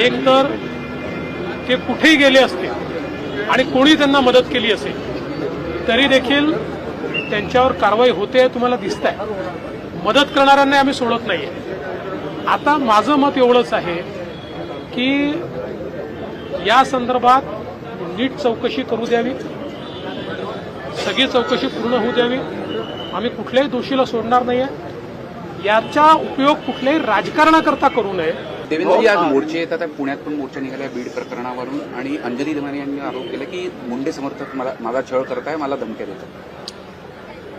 एक तर ते कुठेही गेले असते आणि कोणी त्यांना मदत केली असेल तरी देखील त्यांच्यावर कारवाई होते तुम्हाला दिसत आहे मदत करणाऱ्यांना आम्ही सोडत नाहीये. आता माझं मत एवढंच आहे की या संदर्भात नीट चौकशी करू द्यावी. सगळी चौकशी पूर्ण होऊ द्यावी. आम्ही कुठल्याही दोषीला सोडणार नाहीये. याचा उपयोग कुठल्याही राजकारणाकरता करू नये. देवेंद्रजी आज मोर्चे येतात आहे. पुण्यात पण मोर्चा निघाला बीड प्रकरणावरून. आणि अंजली दमाने यांनी आरोप केला की मुंडे समर्थक मला माझा छळ करताय मला धमक्या देतात.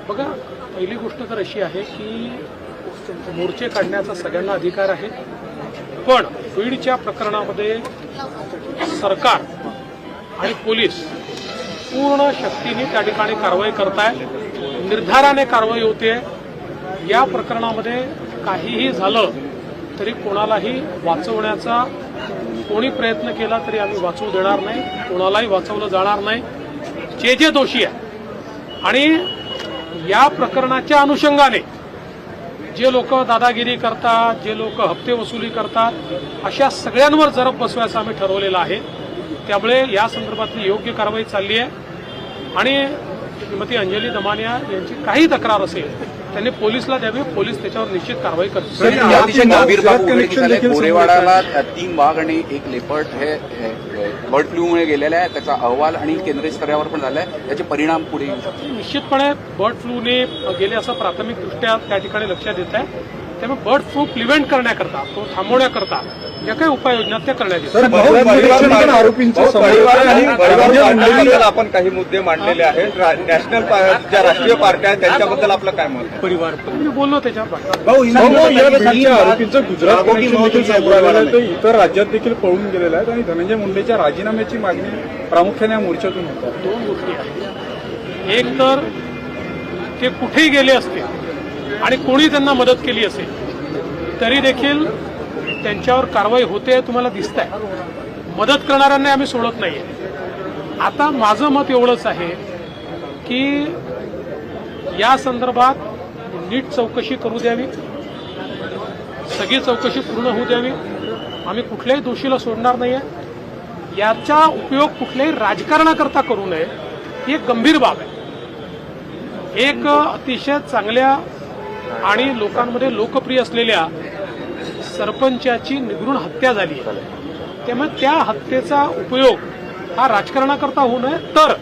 बघा पहिली गोष्ट तर अशी आहे की मोर्चे काढण्याचा सगळ्यांना अधिकार आहे. पण बीडच्या प्रकरणामध्ये सरकार आणि पोलीस पूर्ण शक्तीने त्या ठिकाणी कारवाई करताय. निर्धाराने कारवाई होते या प्रकरणामध्ये काहीही झालं तरी कोणालाही वाचवण्याचा कोणी प्रयत्न केला तरी आम्ही वाचवू देणार नाही कोणालाही वाचवलं जाणार नाही. जे जे दोषी आहे आणि या प्रकरणाच्या अनुषंगाने जे लोक दादागिरी करतात जे लोक हप्ते वसुली करतात अशा सगळ्यांवर जरब बसवायचं आम्ही ठरवलेलं आहे. त्यामुळे या संदर्भातली योग्य कारवाई चालली आहे. आणि श्रीमती अंजली दमानिया यांची काही तक्रार असेल त्यांनी पोलिसला द्यावी पोलीस त्याच्यावर निश्चित कारवाई करतील. गोरेवाडाला तीन वाघ आणि एक लेपर्ड हे बर्ड फ्लूमुळे गेलेले आहे त्याचा अहवाल आणि केंद्रीय स्तरावर पण झालाय. त्याचे परिणाम पुढे येऊ शकतात निश्चितपणे बर्ड फ्लूने गेले असं प्राथमिकदृष्ट्या त्या ठिकाणी लक्षात येत आहे. त्यामुळे बर्ड फ्लू प्रिव्हेंट करण्याकरता तो थांबवण्याकरता ज्या काही उपाययोजना त्या करण्यात मंडळीबद्दल आपण काही मुद्दे मांडलेले आहेत. नॅशनल ज्या राष्ट्रीय पार्ट्या आहेत त्यांच्याबद्दल आपलं काय मत आहे? परिवार मी बोललो त्याच्यावर आहे. इतर राज्यात देखील पळून गेलेलं आहेत आणि धनंजय मुंडेच्या राजीनाम्याची मागणी प्रामुख्याने या मोर्चातून होत आहे. दोन गोष्टी आहेत. एक तर ते कुठेही गेले असते आणि कोणी त्यांना मदत केली असेल तरी देखील त्यांच्यावर कारवाई होते तुम्हाला दिसत आहे मदत करणाऱ्यांना आम्ही सोडत नाहीये. आता माझं मत एवढंच आहे की या संदर्भात नीट चौकशी करू द्यावी. सगळी चौकशी पूर्ण होऊ द्यावी. आम्ही कुठल्याही दोषीला सोडणार नाहीये. याचा उपयोग कुठल्याही राजकारणाकरता करू नये ही एक गंभीर बाब आहे. एक अतिशय चांगल्या आणि लोकांमध्ये लोकप्रिय असलेल्या सरपंचाची निगृण हत्या झाली आहे. त्यामुळे त्या हत्येचा उपयोग हा राजकारणाकरता होऊ नये तर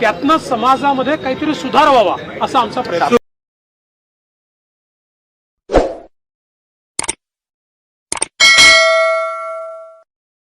त्यातनं समाजामध्ये काहीतरी सुधार व्हावा असा आमचा प्रयत्न